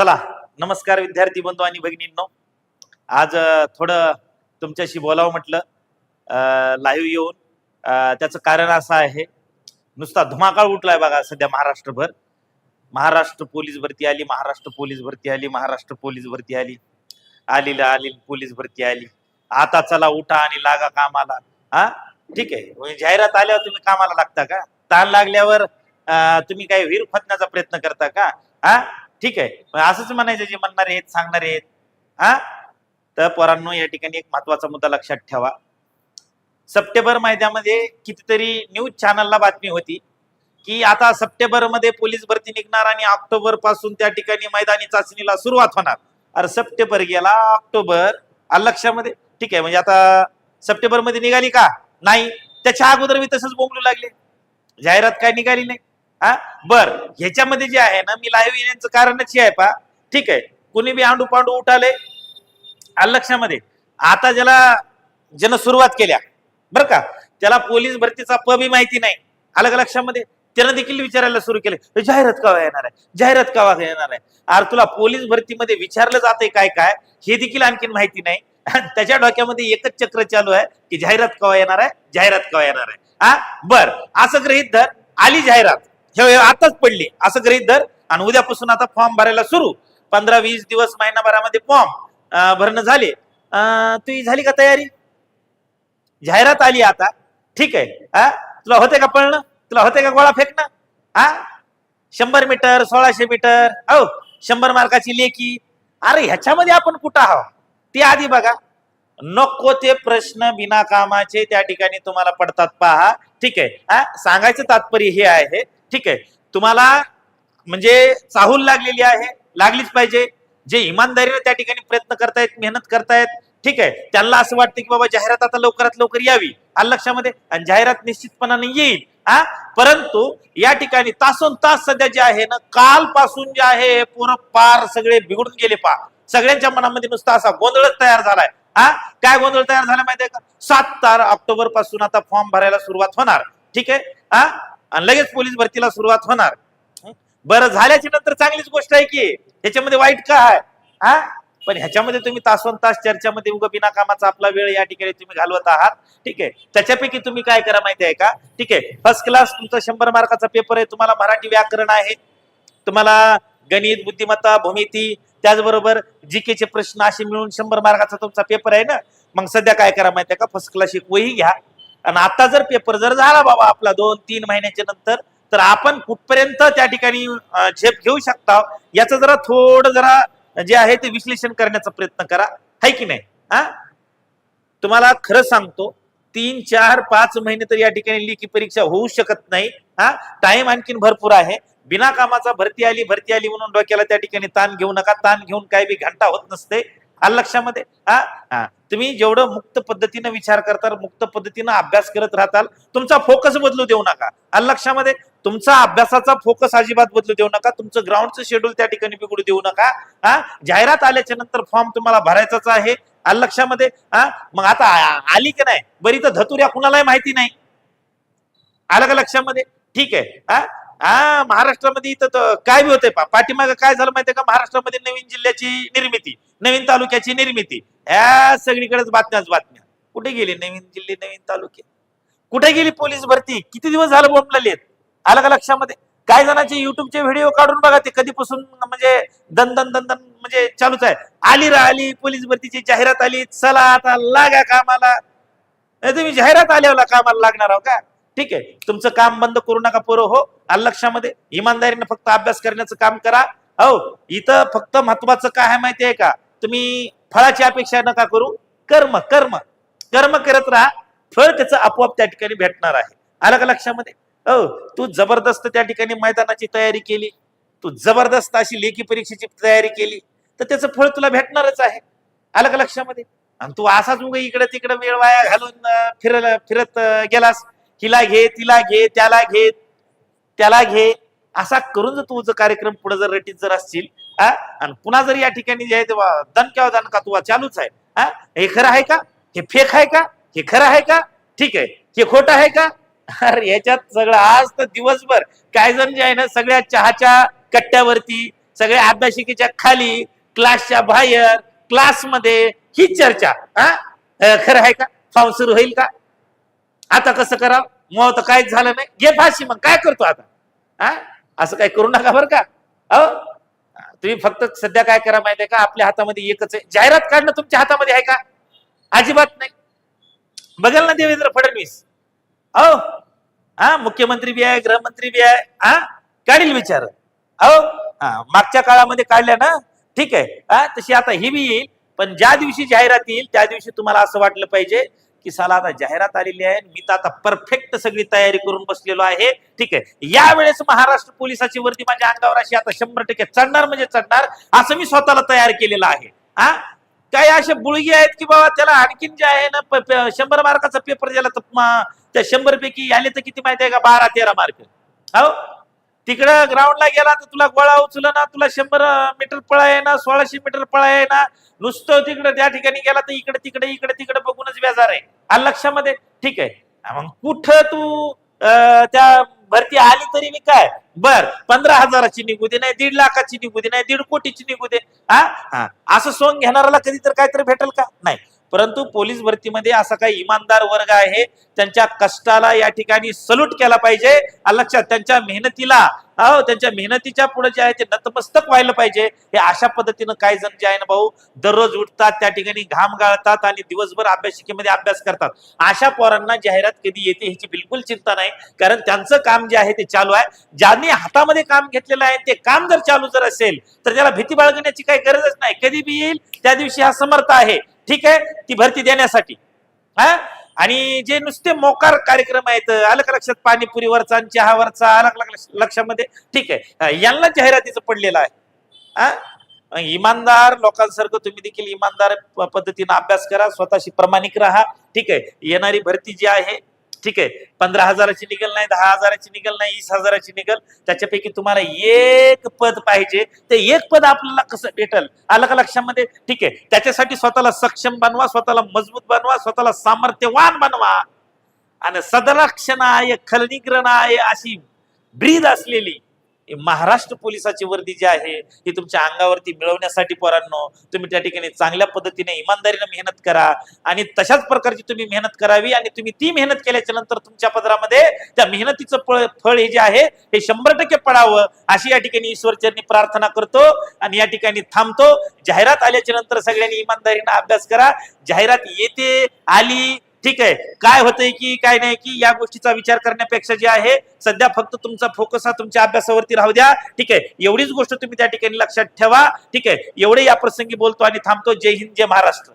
चला नमस्कार विद्यार्थी बंधू आणि भगिनींनो. आज थोडं तुमच्याशी बोलावं म्हटलं. लाईव्ह येऊन त्याचं कारण असं आहे नुसता धुमाकाळ उठलाय बघा सध्या महाराष्ट्रभर. महाराष्ट्र पोलीस भरती आली महाराष्ट्र पोलीस भरती आली महाराष्ट्र पोलीस भरती आली. आलीला आली पोलीस भरती आली. आता चला उठा आणि लागा कामाला. हा? ठीक आहे. म्हणजे जाहिरात आल्यावर तुम्ही कामाला लागता का? ताण लागल्यावर तुम्ही काही वीर खोदण्याचा प्रयत्न करता का? हा? ठीक आहे. असंच म्हणायचं जे म्हणणारे आहेत सांगणारे आहेत. हा? तर पोरांनो या ठिकाणी एक महत्त्वाचा मुद्दा लक्षात ठेवा. सप्टेंबर महिन्यामध्ये कितीतरी न्यूज चॅनलला बातमी होती की आता सप्टेंबरमध्ये पोलीस भरती निघणार आणि ऑक्टोबरपासून त्या ठिकाणी मैदानी चाचणीला सुरुवात होणार. अरे सप्टेंबर गेला ऑक्टोबर. लक्षामध्ये? ठीक आहे म्हणजे आता सप्टेंबरमध्ये निघाली का? नाही. त्याच्या अगोदर मी तसंच बोंबलू लागले. जाहिरात काय निघाली नाही. हा? बर ह्याच्यामध्ये जे आहे ना मी लाईव्ह येण्याचं कारणच हे आहे पा ठीक आहे. कुणी बी आंडू पांडू उठाले आलं लक्षामध्ये. आता ज्याला ज्यानं सुरुवात केल्या बरं का त्याला पोलीस भरतीचा प बी माहिती नाही. आलं का लक्षामध्ये? त्यानं देखील विचारायला सुरू केले. जाहिरात केव्हा येणार आहे? जाहिरात केव्हा येणार आहे? अरे तुला पोलीस भरतीमध्ये विचारलं जाते काय काय? हे देखील आणखीन माहिती नाही. त्याच्या डोक्यामध्ये एकच चक्र चालू आहे की जाहिरात केव्हा येणार आहे? जाहिरात केव्हा येणार आहे? हा? बर असं गृहित धर. आली जाहिरात. हे आताच पडली. असं गृहित धर. आणि उद्यापासून आता फॉर्म भरायला सुरू. पंधरा वीस दिवस महिनाभरामध्ये फॉर्म भरणं झाले. तुझी झाली का तयारी? जाहिरात आली आता. ठीक आहे. हा तुला होते का पळणं? तुला होते का गोळा फेकणं? हा शंभर मीटर सोळाशे मीटर हो शंभर मार्काची लेखी अरे ह्याच्यामध्ये आपण कुठं आहो ते आधी बघा. नको ते प्रश्न बिना कामाचे त्या ठिकाणी तुम्हाला पडतात. पहा. ठीक आहे. हा सांगायचं तात्पर्य हे आहे. ठीक आहे. तुम्हाला म्हणजे चाहूल लागलेली आहे लागलीच पाहिजे. जे इमानदारीने त्या ठिकाणी प्रयत्न करतायत मेहनत करतायत ठीक आहे. त्यांना असं वाटतं की बाबा जाहिरात आता लवकरात लवकर यावी आलं लक्षामध्ये? आणि जाहिरात निश्चितपणाने येईल हा? परंतु या ठिकाणी तासोन तास सध्या जे आहे ना कालपासून जे आहे हे पूर्ण पार सगळे बिघडून गेले पा. सगळ्यांच्या मनामध्ये नुसता असा गोंधळच तयार झालाय हा? काय गोंधळ तयार झाला माहितीये का? सात तार ऑक्टोबरपासून आता फॉर्म भरायला सुरुवात होणार ठीक आहे? हा? आणि लगेच पोलीस भरतीला सुरुवात होणार. बरं झाल्याची नंतर चांगलीच गोष्ट आहे की ह्याच्यामध्ये वाईट का आहे? हा? पण ह्याच्यामध्ये तुम्ही तासोन तास चर्चामध्ये उगा बिना कामाचा आपला वेळ या ठिकाणी तुम्ही घालवत आहात. ठीक आहे. त्याच्यापैकी तुम्ही काय करा माहिती आहे का? ठीक आहे. फर्स्ट क्लास तुमचा शंभर मार्काचा पेपर आहे. तुम्हाला मराठी व्याकरण आहे. तुम्हाला गणित बुद्धिमत्ता भूमिती त्याचबरोबर जीके चे प्रश्न असे मिळून शंभर मार्काचा तुमचा पेपर आहे ना? मग सध्या काय करा माहिती आहे का? फर्स्ट क्लास एक वही घ्या. आणि आता जर पेपर जर झाला बाबा आपला दोन तीन महिन्याच्या नंतर तर आपण कुठपर्यंत त्या ठिकाणी झेप घेऊ शकता? याचं जरा थोडं जरा जे आहे ते विश्लेषण करण्याचा प्रयत्न करा. है की नाही? हा? तुम्हाला खरं सांगतो तीन चार पाच महिने तर या ठिकाणी लेखी परीक्षा होऊ शकत नाही. हा? टाइम आणखीन भरपूर आहे. बिना कामाचा भरती आली भरती आली म्हणून डोक्याला त्या ठिकाणी ताण घेऊ नका. ताण घेऊन काय बी घंटा होत नसते. आलं लक्षामध्ये? हा? हा. तुम्ही जेवढं मुक्त पद्धतीनं विचार करताल मुक्त पद्धतीनं अभ्यास करत राहताल तुमचा फोकस बदलू देऊ नका. आणि लक्षामध्ये? तुमचा अभ्यासाचा फोकस अजिबात बदलू देऊ नका. तुमचं ग्राउंडचं शेड्यूल त्या ठिकाणी बिघडू देऊ नका. हा? जाहिरात आल्याच्यानंतर फॉर्म तुम्हाला भरायचाच आहे. आणि लक्षामध्ये? हा? मग आता आली की नाही? बरी तर धतुऱ्या कुणालाही माहिती नाही. आलं का लक्षामध्ये? ठीक आहे. हा? हा? महाराष्ट्रामध्ये इथं तर काय बी होतंय? पाठीमागे पाठीमागं काय झालं माहितीये का? महाराष्ट्रामध्ये नवीन जिल्ह्याची निर्मिती नवीन तालुक्याची निर्मिती. ह्या सगळीकडेच बातम्याच बातम्या. कुठे गेली नवीन जिल्हे नवीन तालुके? कुठे गेली पोलीस भरती? किती दिवस झालं बोंबलेले आलं का लक्षामध्ये? काही जणांचे युट्यूबचे व्हिडिओ काढून बघा ते कधीपासून म्हणजे दंदन दंदन म्हणजे चालूच आहे. आली रा आली पोलीस भरतीची जाहिरात आली चला आता लागा कामाला. नाही तुम्ही जाहिरात आल्यावर कामाला लागणार आहो का? ठीक आहे तुमचं काम बंद करू नका पोरं हो. आलं लक्षामध्ये? इमानदारीने फक्त अभ्यास करण्याचं काम करा. हो इथं फक्त महत्वाचं काय आहे माहिती आहे का? तुम्ही फळाची अपेक्षा नका करू. कर्म कर्म. कर्म करत राहा. फळ त्याचं आपोआप त्या ठिकाणी भेटणार आहे. आलं का लक्षामध्ये? हो तू जबरदस्त त्या ठिकाणी मैदानाची तयारी केली. तू जबरदस्त अशी लेखी परीक्षेची तयारी केली. तर त्याचं फळ तुला भेटणारच आहे. आलं का लक्षामध्ये? आणि तू असाच उगा इकडे तिकडे वेळ वाया घालून फिरल फिरत गेलास. हिला घे तिला घे त्याला घे त्याला घे. असा करून जर तुझं कार्यक्रम पुढे जर रटीत जर असतील आणि पुन्हा जर या ठिकाणी जे आहे ते दणक्या दणका तुला चालूच आहे. हा? हे खरं आहे का? हे फेक आहे का? हे खरं आहे का? ठीक आहे. हे खोटं आहे का? अरे याच्यात सगळं आज तर दिवसभर काय जण जे आहे ना सगळ्या चहाच्या कट्ट्यावरती सगळ्या अभ्यासिकेच्या खाली क्लासच्या बाहेर क्लासमध्ये ही चर्चा. हा? खरं आहे का? फॉर्म सुरू होईल का? आता कसं करा मग तर काहीच झालं नाही. घे फाशी मग. काय करतो आता? हा? असं काय करू नका बरं का? अ तुम्ही फक्त सध्या काय करा माहितीये का? आपल्या हातामध्ये एकच आहे. जाहिरात काढणं तुमच्या हातामध्ये आहे का? अजिबात नाही. बघाल ना देवेंद्र फडणवीस. अहो हा मुख्यमंत्री बी आहे गृहमंत्री बी आहे. हा? काढील विचार. अहो हा मागच्या काळामध्ये काढल्या ना? ठीक आहे. हा तशी आता ही बी येईल. पण ज्या दिवशी जाहिरात येईल त्या दिवशी तुम्हाला असं वाटलं पाहिजे की साला आता जाहिरात आलेली आहे मी तर आता परफेक्ट सगळी तयारी करून बसलेलो आहे. ठीक आहे. यावेळेस महाराष्ट्र पोलिसाची वर्दी माझ्या अंगावर अशी आता शंभर टक्के चढणार म्हणजे चढणार असं मी स्वतःला तयार केलेलं आहे. हा? काही असे बुळगी आहेत की बाबा त्याला आणखीन जे आहे ना शंभर मार्काचा पेपर दिला तर त्या शंभर पैकी आले तर किती माहिती आहे का? बारा तेरा मार्क. हो? तिकडं ग्राउंडला गेला तर तुला गोळा उचल ना तुला शंभर मीटर पळा ना सोळाशे मीटर पळा ना नुसतं तिकडं त्या ठिकाणी गेला तर इकडे तिकडे इकडे तिकडे बघूनच बेजार आहे. आलं लक्षामध्ये? ठीक आहे. मग कुठं तू त्या भरती आली तरी मी काय? बर पंधरा हजाराची निघू दे नाही दीड लाखाची निघू दे नाही दीड कोटीची निघू दे. हा? हा. असं सोंग घेणाऱ्याला कधी तर काहीतरी भेटेल का? नाही. परंतु पोलीस भरतीमध्ये असा काही इमानदार वर्ग आहे त्यांच्या कष्टाला या ठिकाणी सल्यूट केला पाहिजे. लक्षात त्यांच्या मेहनतीला त्यांच्या मेहनतीच्या पुढे जे आहे ते नतमस्तक व्हायला पाहिजे. हे अशा पद्धतीनं काही जण जे आहे ना भाऊ दररोज उठतात त्या ठिकाणी घाम गाळतात आणि दिवसभर अभ्यासिकेमध्ये अभ्यास करतात. अशा पोरांना जाहिरात कधी येते ह्याची बिलकुल चिंता नाही. कारण त्यांचं काम जे आहे ते चालू आहे. ज्यांनी हातामध्ये काम घेतलेलं आहे ते काम जर चालू जर असेल तर त्याला भीती बाळगण्याची काही गरजच नाही. कधी बी येईल त्या दिवशी हा समर्थ आहे. ठीक आहे? ती भरती देण्यासाठी. हा? आणि जे नुसते मोकार कार्यक्रम आहेत अलग का लक्षात पाणीपुरीवरचा आणि चहावरचा वरचा अलग लक्ष- लक्षामध्ये ठीक आहे. यांना जाहिरातीचं पडलेलं आहे. हा? इमानदार लोकांसारखं तुम्ही देखील इमानदार पद्धतीनं अभ्यास करा स्वतःशी प्रमाणिक राहा ठीक आहे. येणारी भरती जी आहे ठीक आहे पंधरा हजाराची निघल नाही दहा हजाराची निघल नाही वीस हजाराची निघल. त्याच्यापैकी तुम्हाला एक पद पाहिजे. ते एक पद आपल्याला कसं भेटल? आलं का लक्षामध्ये? ठीक आहे. त्याच्यासाठी स्वतःला सक्षम बनवा स्वतःला मजबूत बनवा स्वतःला सामर्थ्यवान बनवा. आणि सदलक्षणाय खलनिग्रणाय अशी ब्रीद असलेली महाराष्ट्र पोलिसाची वर्दी जी आहे ही तुमच्या अंगावरती मिळवण्यासाठी पोरांनो तुम्ही त्या ठिकाणी चांगल्या पद्धतीने इमानदारीने मेहनत करा आणि तशाच प्रकारची तुम्ही मेहनत करावी आणि तुम्ही ती मेहनत केल्याच्यानंतर तुमच्या पदरामध्ये त्या मेहनतीचं फळ फळ हे जे आहे हे शंभर टक्के पडावं अशी या ठिकाणी ईश्वरचरणी प्रार्थना करतो आणि या ठिकाणी थांबतो. जाहिरात आल्याच्यानंतर सगळ्यांनी इमानदारीनं अभ्यास करा. जाहिरात येते आली ठीक आहे. काय होतंय की काय नाही की या गोष्टीचा विचार करण्यापेक्षा जे आहे सध्या फक्त तुमचा फोकस हा तुमच्या अभ्यासावरती राहू द्या. ठीक आहे. एवढीच गोष्ट तुम्ही त्या ठिकाणी लक्षात ठेवा. ठीक आहे. एवढे या प्रसंगी बोलतो आणि थांबतो. जय हिंद जय महाराष्ट्र.